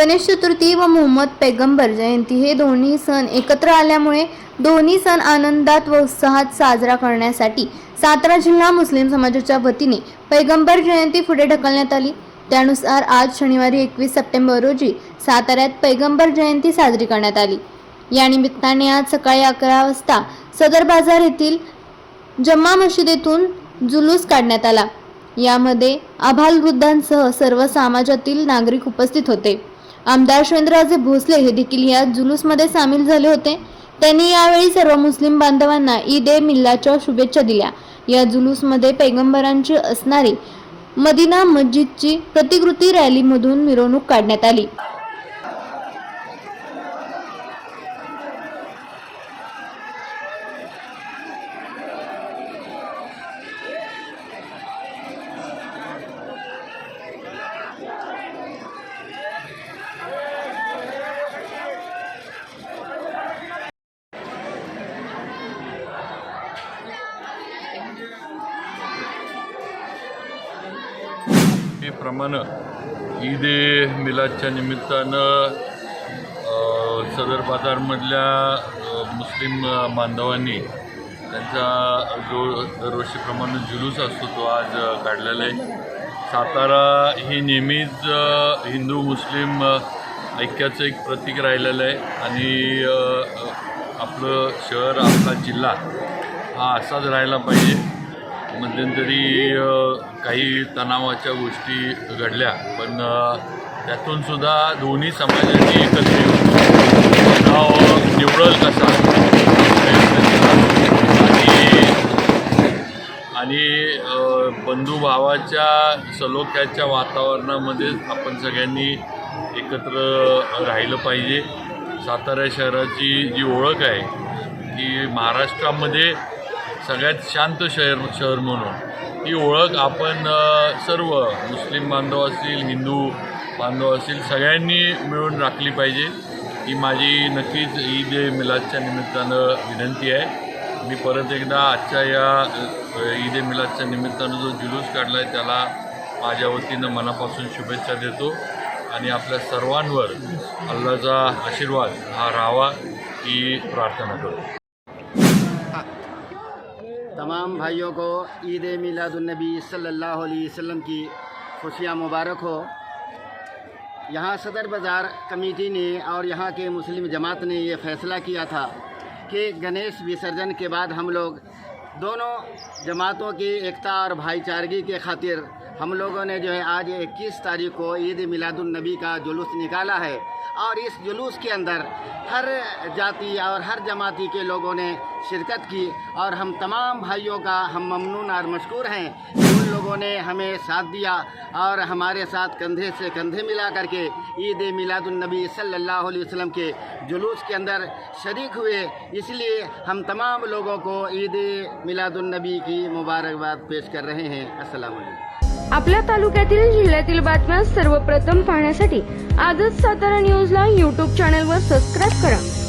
गणेश चतुर्थी व मोहम्मद पैगंबर जयंती हे दोन्ही सण एकत्र आल्यामुळे दोन्ही सण आनंदात व उत्साहात साजरा करण्यासाठी सातारा जिल्हा मुस्लिम समाजाच्या वतीने पैगंबर जयंती पुढे ढकलण्यात आली. त्यानुसार आज शनिवारी एकवीस सप्टेंबर रोजी साताऱ्यात पैगंबर जयंती साजरी करण्यात आली. या निमित्ताने आज सकाळी अकरा वाजता सदर बाजार येथील जम्मा मशिदीतून जुलूस काढण्यात आला. यामध्ये आभालवृद्धांसह सर्व समाजातील नागरिक उपस्थित होते. आमदार शिवेंद्रराजे भोसले हे देखील या जुलूसमध्ये सामील झाले होते. त्यांनी यावेळी सर्व मुस्लिम बांधवांना ईद ए मिल्लाच्या शुभेच्छा दिल्या. या जुलूसमध्ये पैगंबरांची असणारी मदिना मस्जिदची प्रतिकृती रॅलीमधून मिरवणूक काढण्यात आली. प्रमाणं ईद ए मिलादच्या निमित्तानं सदर बाजारमधल्या मुस्लिम बांधवांनी त्यांचा जो दरवर्षीप्रमाणे जुलूस असतो तो आज काढलेला आहे. सातारा ही नेहमीच हिंदू मुस्लिम ऐक्याचं एक प्रतीक राहिलेलं आहे आणि आपलं शहर आपला जिल्हा हा असाच राहायला पाहिजे. मध्यंतरी काही तणावाच्या गोष्टी घडल्या. पण त्यातून सुद्धा दोन्ही समाजाची एकत्र तणाव निवडल कसा? आणि बंधुभावाच्या सलोख्याच्या वातावरणामध्ये आपण सगळ्यांनी एकत्र राहिलं पाहिजे. सातारा शहराची जी ओळख आहे ती महाराष्ट्रामध्ये सगळ्यात शांत शहर शहर म्हणून. ही ओळख आपण सर्व मुस्लिम बांधव असतील हिंदू बांधव असतील सगळ्यांनी मिळून राखली पाहिजे. ही माझी नक्कीच ईद ए मिलादच्या निमित्तानं विनंती आहे. मी परत एकदा आजच्या या ईद ए मिलादच्या निमित्तानं जो जुलूस काढला आहे त्याला माझ्या वतीनं मनापासून शुभेच्छा देतो. आणि आपल्या सर्वांवर अल्लाचा आशीर्वाद हा राहावा ही प्रार्थना करतो. तमाम भाइयों को ईद मिलादुलनबी सल्लल्लाहु अलैहि वसल्लम की खुशियाँ मुबारक हो। यहाँ सदर बाज़ार कमेटी ने और यहाँ के मुस्लिम जमात ने ये फ़ैसला किया था कि गणेश विसर्जन के बाद हम लोग दोनों जमातों की एकता और भाईचारगी के खातिर हम लोगों ने जो है आज 21 तारीख को ईद मिलादुलनबी का जुलूस निकाला है और इस जुलूस के अंदर हर जाति और हर जमाती के लोगों ने शिरकत की और हम तमाम भाइयों का हम ममनून और मशहूर हैं उन लोगों ने हमें साथ दिया और हमारे साथ कंधे से कंधे मिला करके ईद मिलादुलनबी सल्लल्लाहु अलैहि वसल्लम के जुलूस के अंदर शरीक हुए। इसलिए हम तमाम लोगों को ईद मिलादुलनबी की मुबारकबाद पेश कर रहे हैं। आपल्या तालुक्यातील, जिल्ह्यातील बातम्या सर्वप्रथम पाहण्यासाठी आजच सातारा न्यूजला यूट्यूब चॅनलवर सबस्क्राईब करा.